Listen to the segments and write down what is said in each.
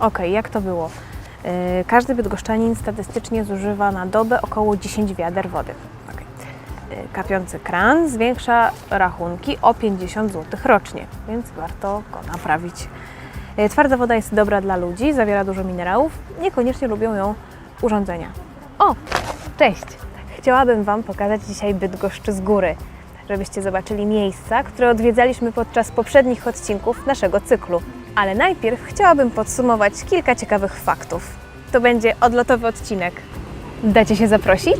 Okej, jak to było? Yy, Każdy bydgoszczanin statystycznie zużywa na dobę około 10 wiader wody. Okej. Yy, Kapiący kran zwiększa rachunki o 50 zł rocznie, więc warto go naprawić. Yy, Twarda woda jest dobra dla ludzi, zawiera dużo minerałów, niekoniecznie lubią ją urządzenia. O, cześć! Chciałabym Wam pokazać dzisiaj Bydgoszcz z góry, żebyście zobaczyli miejsca, które odwiedzaliśmy podczas poprzednich odcinków naszego cyklu. Ale najpierw chciałabym podsumować kilka ciekawych faktów. To będzie odlotowy odcinek. Dacie się zaprosić?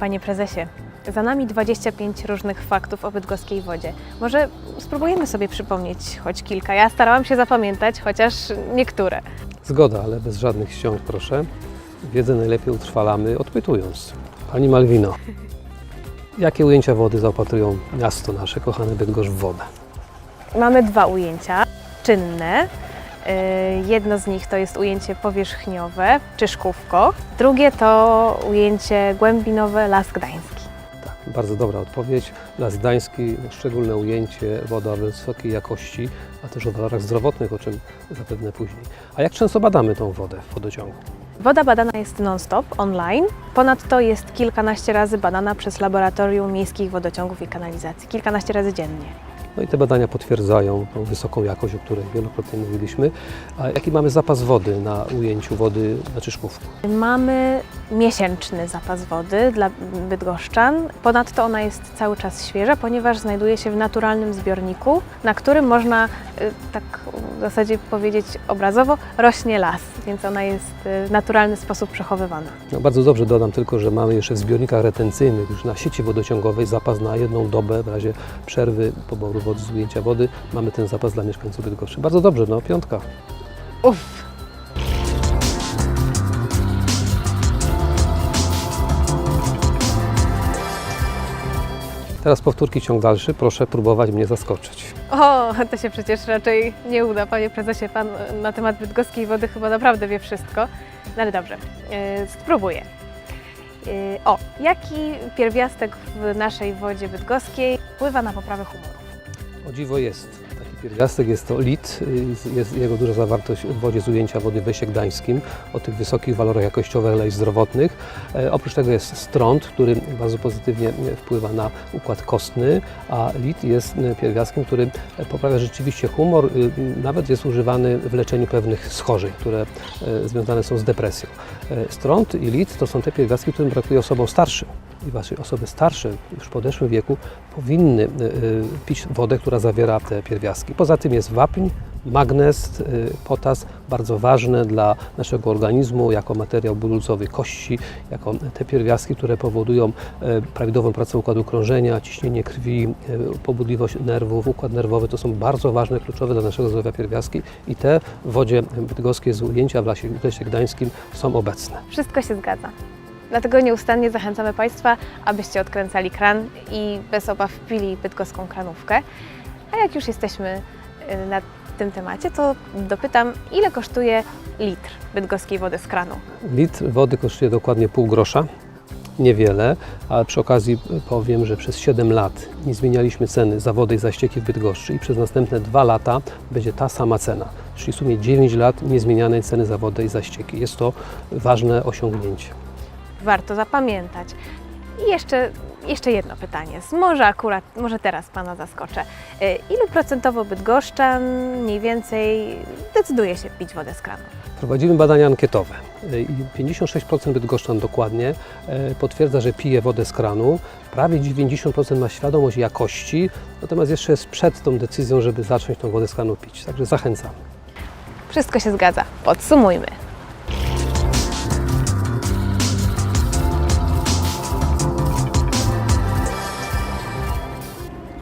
Panie prezesie, za nami 25 różnych faktów o bydgoskiej wodzie. Może spróbujemy sobie przypomnieć choć kilka. Ja starałam się zapamiętać chociaż niektóre. Zgoda, ale bez żadnych ściąg, proszę. Wiedzę najlepiej utrwalamy, odpytując. Pani Malwino, jakie ujęcia wody zaopatrują miasto nasze, kochane Bydgoszcz w wodę? Mamy dwa ujęcia czynne. Yy, Jedno z nich to jest ujęcie powierzchniowe, Czyszkówko. Drugie to ujęcie głębinowe, Las Gdański. Tak, bardzo dobra odpowiedź. Las Gdański, szczególne ujęcie, woda wysokiej jakości, a też o walorach zdrowotnych, o czym zapewne później. A jak często badamy tą wodę w wodociągu? Woda badana jest non-stop, online. Ponadto jest kilkanaście razy badana przez Laboratorium Miejskich Wodociągów i Kanalizacji. Kilkanaście razy dziennie. No i te badania potwierdzają tą wysoką jakość, o której wielokrotnie mówiliśmy. A jaki mamy zapas wody na ujęciu wody na Czyszkówku? Mamy miesięczny zapas wody dla bydgoszczan. Ponadto ona jest cały czas świeża, ponieważ znajduje się w naturalnym zbiorniku, na którym można, y, tak zasadzie powiedzieć obrazowo, rośnie las, więc ona jest y, w naturalny sposób przechowywana. No bardzo dobrze dodam tylko, że mamy jeszcze w zbiornikach retencyjnych już na sieci wodociągowej zapas na jedną dobę w razie przerwy poboru wody z ujęcia wody. Mamy ten zapas dla mieszkańców Bydgoszczy. Bardzo dobrze, no piątka. Uff! Teraz powtórki ciąg dalszy. Proszę próbować mnie zaskoczyć. O, to się przecież raczej nie uda, panie prezesie. Pan na temat bydgoskiej wody chyba naprawdę wie wszystko. No ale dobrze, yy, spróbuję. Yy, o, jaki pierwiastek w naszej wodzie bydgoskiej wpływa na poprawę humoru? O dziwo jest pierwiastek, jest to lit, jest- jego duża zawartość w wodzie z ujęcia wody w Wesie Gdańskim o tych wysokich walorach jakościowych, ale i zdrowotnych. E, oprócz tego jest strąd, który bardzo pozytywnie wpływa na układ kostny, a lit jest pierwiastkiem, który poprawia rzeczywiście humor, y, nawet jest używany w leczeniu pewnych schorzeń, które e, związane są z depresją. E, Strąd i lit to są te pierwiastki, którym brakuje osobom starszym. I właśnie osoby starsze, już w podeszłym wieku, powinny y, y, pić wodę, która zawiera te pierwiastki. Poza tym jest wapń, magnez, y, potas, bardzo ważne dla naszego organizmu jako materiał budulcowy kości, jako te pierwiastki, które powodują prawidłową pracę układu krążenia, ciśnienie krwi, pobudliwość nerwów, układ nerwowy. To są bardzo ważne, kluczowe dla naszego zdrowia pierwiastki i te w wodzie bydgoskiej z ujęcia w Lesie Gdańskim są obecne. Wszystko się zgadza. Dlatego nieustannie zachęcamy Państwa, abyście odkręcali kran i bez obaw pili bydgoską kranówkę. A jak już jesteśmy y, na tym temacie, to dopytam, ile kosztuje litr bydgoskiej wody z kranu? Litr wody kosztuje dokładnie pół grosza. Niewiele, ale przy okazji powiem, że przez 7 lat nie zmienialiśmy ceny za wodę i za ścieki w Bydgoszczy i przez następne 2 lata będzie ta sama cena. Czyli w sumie 9 lat niezmienianej ceny za wodę i za ścieki. Jest to ważne osiągnięcie. Warto zapamiętać. I jeszcze, jeszcze jedno pytanie. Z Może akurat, może teraz Pana zaskoczę. Y, Ilu procentowo bydgoszczan mniej więcej decyduje się pić wodę z kranu? Prowadzimy badania ankietowe i 56% bydgoszczan dokładnie e, potwierdza, że pije wodę z kranu. Prawie 90% ma świadomość jakości, natomiast jeszcze jest przed tą decyzją, żeby zacząć tą wodę z kranu pić. Także zachęcam. Wszystko się zgadza. Podsumujmy.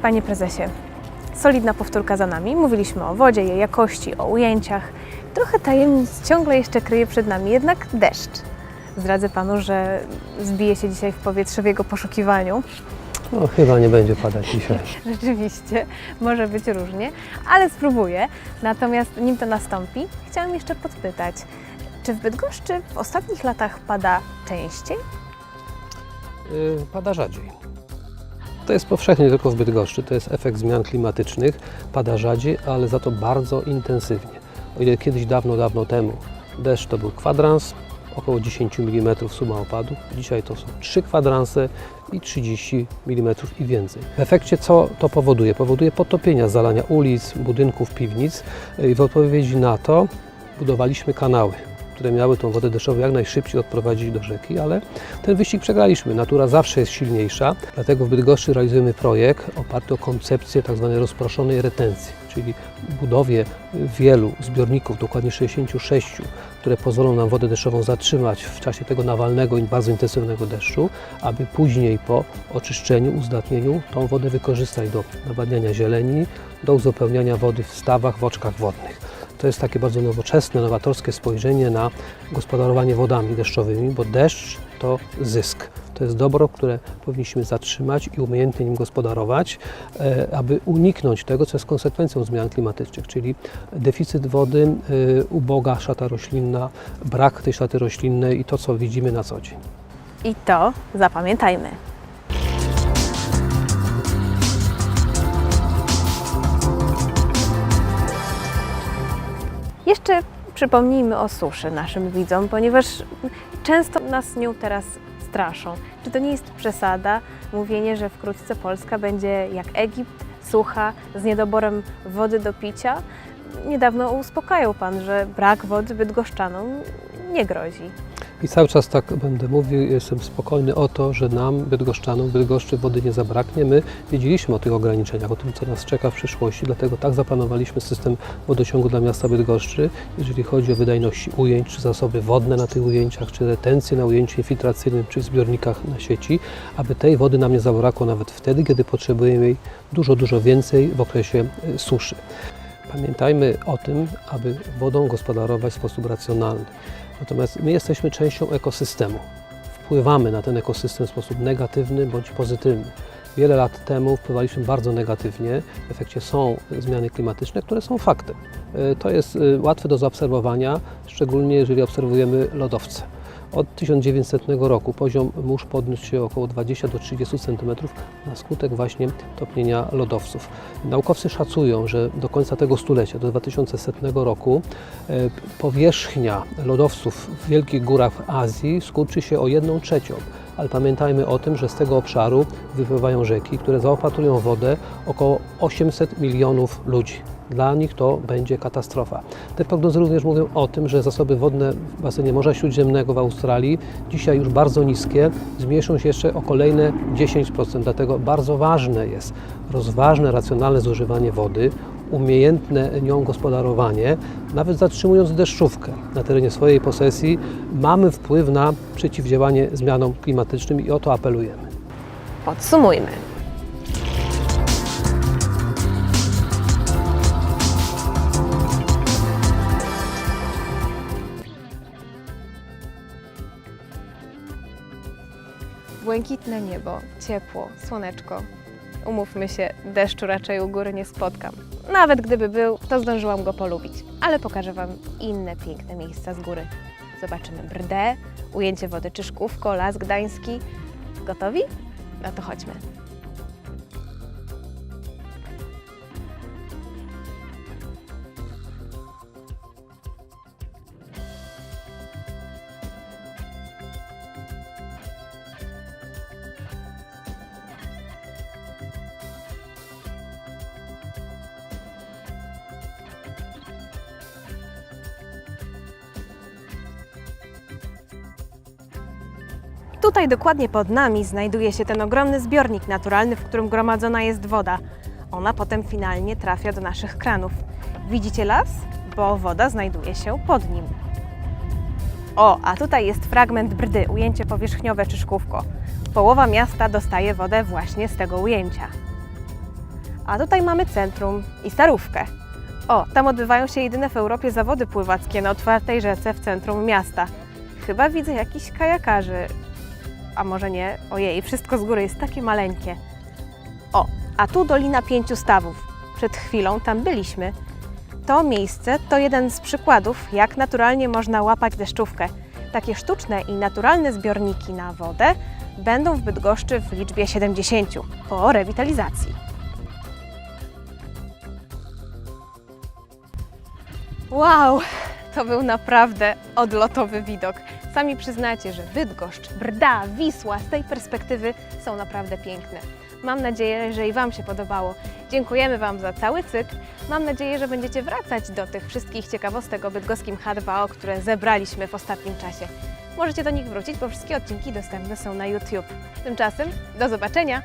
Panie prezesie, solidna powtórka za nami. Mówiliśmy o wodzie, jej jakości, o ujęciach. Trochę tajemnic ciągle jeszcze kryje przed nami jednak deszcz. Zdradzę panu, że zbije się dzisiaj w powietrze w jego poszukiwaniu. No, chyba nie będzie padać dzisiaj. Rzeczywiście, może być różnie, ale spróbuję. Natomiast nim to nastąpi, chciałam jeszcze podpytać, czy w Bydgoszczy w ostatnich latach pada częściej? Y, Pada rzadziej. To jest powszechnie nie tylko w Bydgoszczy, to jest efekt zmian klimatycznych, pada rzadziej, ale za to bardzo intensywnie. O ile kiedyś dawno, dawno temu deszcz to był kwadrans, około 10 mm suma opadów, dzisiaj to są 3 kwadranse i 30 mm i więcej. W efekcie co to powoduje? Powoduje potopienia, zalania ulic, budynków, piwnic i w odpowiedzi na to budowaliśmy kanały które miały tą wodę deszczową jak najszybciej odprowadzić do rzeki, ale ten wyścig przegraliśmy. Natura zawsze jest silniejsza, dlatego w Bydgoszczy realizujemy projekt oparty o koncepcję tzw. rozproszonej retencji, czyli budowie wielu zbiorników, dokładnie 66, które pozwolą nam wodę deszczową zatrzymać w czasie tego nawalnego i bardzo intensywnego deszczu, aby później po oczyszczeniu, uzdatnieniu tą wodę wykorzystać do nawadniania zieleni, do uzupełniania wody w stawach, w oczkach wodnych. To jest takie bardzo nowoczesne, nowatorskie spojrzenie na gospodarowanie wodami deszczowymi, bo deszcz to zysk. To jest dobro, które powinniśmy zatrzymać i umiejętnie nim gospodarować, e, aby uniknąć tego, co jest konsekwencją zmian klimatycznych, czyli deficyt wody, e, uboga szata roślinna, brak tej szaty roślinnej i to, co widzimy na co dzień. I to zapamiętajmy. Jeszcze przypomnijmy o suszy naszym widzom, ponieważ często nas nią teraz straszą. Czy to nie jest przesada mówienie, że wkrótce Polska będzie jak Egipt, sucha, z niedoborem wody do picia? Niedawno uspokajał Pan, że brak wody bydgoszczanom nie grozi. I cały czas tak będę mówił, jestem spokojny o to, że nam, Bydgoszczanom, Bydgoszczy wody nie zabraknie. My wiedzieliśmy o tych ograniczeniach, o tym, co nas czeka w przyszłości, dlatego tak zaplanowaliśmy system wodociągu dla miasta Bydgoszczy, jeżeli chodzi o wydajność ujęć, czy zasoby wodne na tych ujęciach, czy retencje na ujęciu infiltracyjnym, czy zbiornikach na sieci, aby tej wody nam nie zabrakło nawet wtedy, kiedy potrzebujemy jej dużo, dużo więcej w okresie y, suszy. Pamiętajmy o tym, aby wodą gospodarować w sposób racjonalny. Natomiast my jesteśmy częścią ekosystemu. Wpływamy na ten ekosystem w sposób negatywny bądź pozytywny. Wiele lat temu wpływaliśmy bardzo negatywnie. W efekcie są zmiany klimatyczne, które są faktem. E, To jest e, łatwe do zaobserwowania, szczególnie jeżeli obserwujemy lodowce. Od 1900 roku poziom mórz podniósł się około 20 do 30 cm na skutek właśnie topnienia lodowców. Naukowcy szacują, że do końca tego stulecia, do 2100 roku, e, powierzchnia lodowców w wielkich górach w Azji skurczy się o 1 trzecią. Ale pamiętajmy o tym, że z tego obszaru wypływają rzeki, które zaopatrują wodę około 800 milionów ludzi. Dla nich to będzie katastrofa. Te prognozy również mówią o tym, że zasoby wodne w basenie Morza Śródziemnego w Australii, dzisiaj już bardzo niskie, zmniejszą się jeszcze o kolejne 10%. Dlatego bardzo ważne jest rozważne, racjonalne zużywanie wody, umiejętne nią gospodarowanie, nawet zatrzymując deszczówkę na terenie swojej posesji, mamy wpływ na przeciwdziałanie zmianom klimatycznym i o to apelujemy. Podsumujmy. Błękitne niebo, ciepło, słoneczko. Umówmy się, deszczu raczej u góry nie spotkam. Nawet gdyby był, to zdążyłam go polubić. Ale pokażę Wam inne piękne miejsca z góry. Zobaczymy Brdę, ujęcie wody Czyszkówko, Las Gdański. Gotowi? No to chodźmy. Tutaj dokładnie pod nami znajduje się ten ogromny zbiornik naturalny, w którym gromadzona jest woda. Ona potem finalnie trafia do naszych kranów. Widzicie las? Bo woda znajduje się pod nim. O, a tutaj jest fragment brdy, ujęcie powierzchniowe czy szkówko. Połowa miasta dostaje wodę właśnie z tego ujęcia. A tutaj mamy centrum i starówkę. O, tam odbywają się jedyne w Europie zawody pływackie na otwartej rzece w centrum miasta. Chyba widzę jakichś kajakarzy, a może nie? Ojej, wszystko z góry jest takie maleńkie. O, a tu Dolina Pięciu Stawów. Przed chwilą tam byliśmy. To miejsce to jeden z przykładów, jak naturalnie można łapać deszczówkę. Takie sztuczne i naturalne zbiorniki na wodę będą w Bydgoszczy w liczbie 70 po rewitalizacji. Wow, to był naprawdę odlotowy widok. Sami przyznacie, że Bydgoszcz, Brda, Wisła z tej perspektywy są naprawdę piękne. Mam nadzieję, że i Wam się podobało. Dziękujemy Wam za cały cykl. Mam nadzieję, że będziecie wracać do tych wszystkich ciekawostek o bydgoskim H2O, które zebraliśmy w ostatnim czasie. Możecie do nich wrócić, bo wszystkie odcinki dostępne są na YouTube. Tymczasem do zobaczenia!